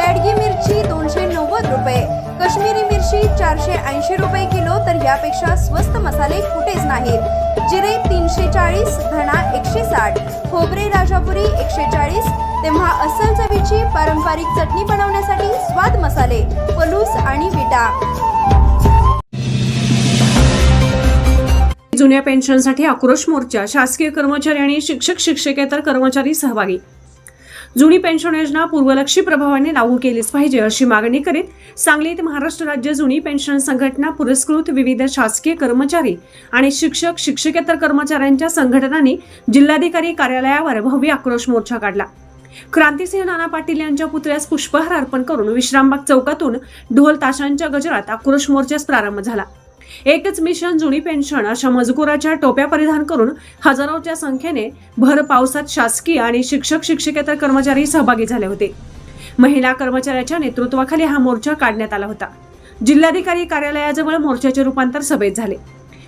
बॅडगी मिरची दोनशे नव्वद रुपये. काश्मीरी मिरची चारशे ऐंशी रुपये किलो तर यापेक्षा स्वस्त मसाले कुठेच नाहीत. जिरे तीनशे चाळीस धणा एकशे साठ खोबरे राजापुरी एकशे चाळीस. तेव्हा अस्सल चवीची पारंपरिक चटणी बनवण्यासाठी स्वाद मसाले पलूस आणि विटा. जुन्या पेन्शनसाठी आक्रोश मोर्चा शासकीय कर्मचारी आणि शिक्षक शिक्षकेतर कर्मचारी सहभागी जुनी पेन्शन योजना पूर्वलक्षी प्रभावाने लागू केलीच पाहिजे अशी मागणी करीत सांगलीत महाराष्ट्र राज्य जुनी पेन्शन संघटना पुरस्कृत विविध शासकीय कर्मचारी आणि शिक्षक शिक्षकेतर कर्मचाऱ्यांच्या संघटनांनी जिल्हाधिकारी कार्यालयावर भव्य आक्रोश मोर्चा काढला. क्रांतीसिंह नाना पाटील यांच्या पुतळ्यास पुष्पहार अर्पण करून विश्रामबाग चौकातून ढोल ताशांच्या गजरात आक्रोश मोर्चास प्रारंभ झाला. एकच मिशन जुनी पेन्शन अशा मजकुराच्या टोप्या परिधान करून हजारोच्या संख्येने भर पावसात शासकीय आणि शिक्षक शिक्षकेतर कर्मचारी सहभागी झाले होते. महिला कर्मचाऱ्याच्या नेतृत्वाखाली हा मोर्चा काढण्यात आला होता. जिल्हाधिकारी कार्यालयाजवळ मोर्चाचे रूपांतर सभेत झाले.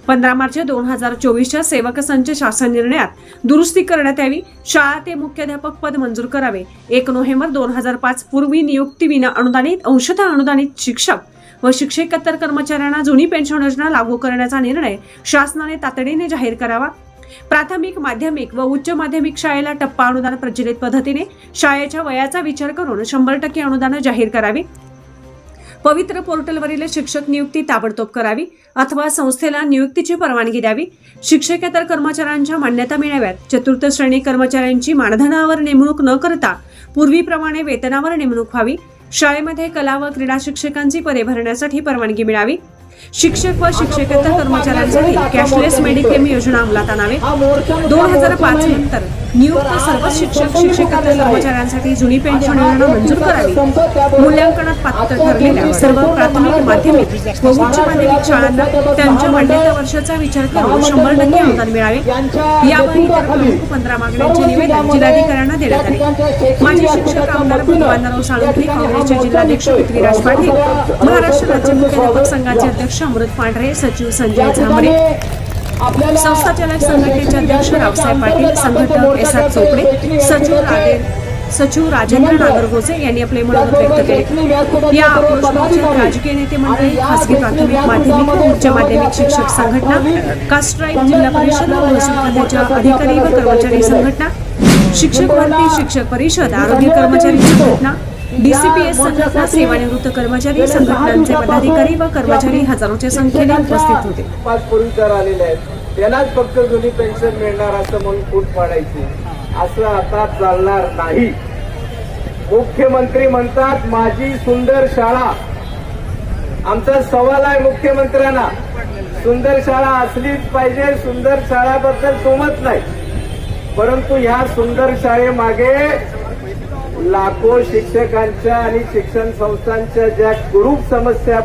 पंधरा मार्च दोन हजार चोवीसच्या सेवक संच शासन निर्णयात दुरुस्ती करण्यात यावी शाळा ते मुख्याध्यापक पद मंजूर करावे. एक नोव्हेंबर दोन हजार पाच पूर्वी नियुक्तीविना अनुदानित अंशतः अनुदानित शिक्षक व शिक्षकेतर कर्मचाऱ्यांना जुनी पेन्शन योजना लागू करण्याचा निर्णय शासनाने तातडीने जाहीर करावा. प्राथमिक माध्यमिक व उच्च माध्यमिक शाळेला टप्पा अनुदान प्रचलित पद्धतीने शाळेच्या वयाचा विचार करून शंभर टक्के अनुदान जाहीर करावी. पवित्र पोर्टलवरील शिक्षक नियुक्ती ताबडतोब करावी अथवा संस्थेला नियुक्तीची परवानगी द्यावी. शिक्षकेतर कर्मचाऱ्यांच्या मान्यता मिळाव्यात. चतुर्थ श्रेणी कर्मचाऱ्यांची मानधनावर नेमणूक न करता पूर्वीप्रमाणे वेतनावर नेमणूक व्हावी. शाळेमध्ये कला व क्रीडा शिक्षकांची पदे भरण्यासाठी परवानगी मिळावी. शिक्षक व शिक्षकेतर कर्मचाऱ्यांसाठी कॅशलेस मेडिक्लेम योजना अंमलात आणावे. दोन हजार पाच नंतर नियुक्त सर्व शिक्षक शिक्षकेतर कर्मचाऱ्यांसाठी जुनी पेन्शन योजना मंजूर करावी मूल्यांकनात पात्र ठरलेल्या सर्व प्राथमिक माध्यमिक व उच्च माध्यमिक शाळांना त्यांच्या मान्यता वर्षाचा विचार करून शंभर टक्के अनुदान मिळावे प्रमुख पंधरा मागण्यांचे निवेदन जिल्हाधिकाऱ्यांना देण्यात आले माजी शिक्षक आमदार भगवानराव साळुंखे काँग्रेसचे जिल्हाध्यक्ष पृथ्वीराज पाटील महाराष्ट्र राज्य मुख्याध्यापक संघाचे अध्यक्ष अमृत पांढरे सचिव संजय झांबरे संस्थाचालक संघटनेचे अध्यक्ष रावसाहेब पाटील संघटक एस आर चोपडे सचिव सचिव राजेंद्र नागरगोजे यांनी आपले मनोगत व्यक्त केले. या राजकीय नेते मंडळी खासगी प्राथमिक माध्यमिक उच्च माध्यमिक शिक्षक संघटना कास्ट्राईब जिल्हा परिषद व महसूल खात्याच्या अधिकारी व कर्मचारी संघटना शिक्षक भरती शिक्षक परिषद आरोग्य कर्मचारी संघटना डीसीपीएस संघटना सेवानिवृत्त कर्मचारी संघटनांचे पदाधिकारी व कर्मचारी हजारोच्या संख्येने उपस्थित होते. पाच पूर्वीकर आलेले आहेत. त्यांनाच फक्त जुनी पेन्शन मिळणार असं म्हणून फूट पाडायची. असं आता चालणार नाही. मुख्यमंत्री म्हणतात माझी सुंदर शाळा. आमचा सवाल आहे मुख्यमंत्र्यांना. सुंदर शाळा असलीच पाहिजे सुंदर शाळाबद्दल सोमत नाही. परंतु ह्या सुंदर शाळेमागे लाखो शिक्षकांच्या आणि शिक्षण संस्थांच्या ज्या कुरूप समस्या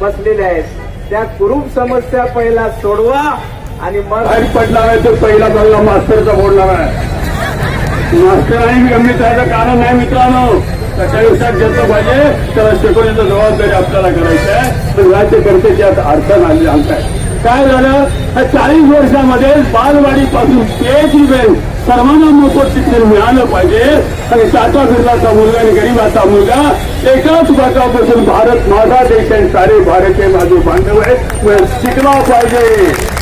बसलेल्या आहेत त्या कुरूप समस्या पहिला सोडवा आणि मग बाहेर पडला आहे तर पहिला पहिला मास्तरचा बोर्ड लावा मास्तरांनी गंभीर त्याचं कारण नाही मित्रांनो. कशा दिवसात घेतलं पाहिजे तर शिकवण्याची जबाबदारी आपल्याला करायची आहे. तर राज्यकर्त्याची आता अडचण आली आमच्या. काय झालं? चाळीस वर्षामध्ये बालवाडीपासून पासून पीएचडी सर्वांना मोफत शिक्षण मिळालं पाहिजे. आणि टाटा बिर्लाचा मुलगा आणि गरीबाचा मुलगा एकाच बाटापासून भारत माझा देश आहे सारे भारतीय माझे बांधव आहे शिकला पाहिजे.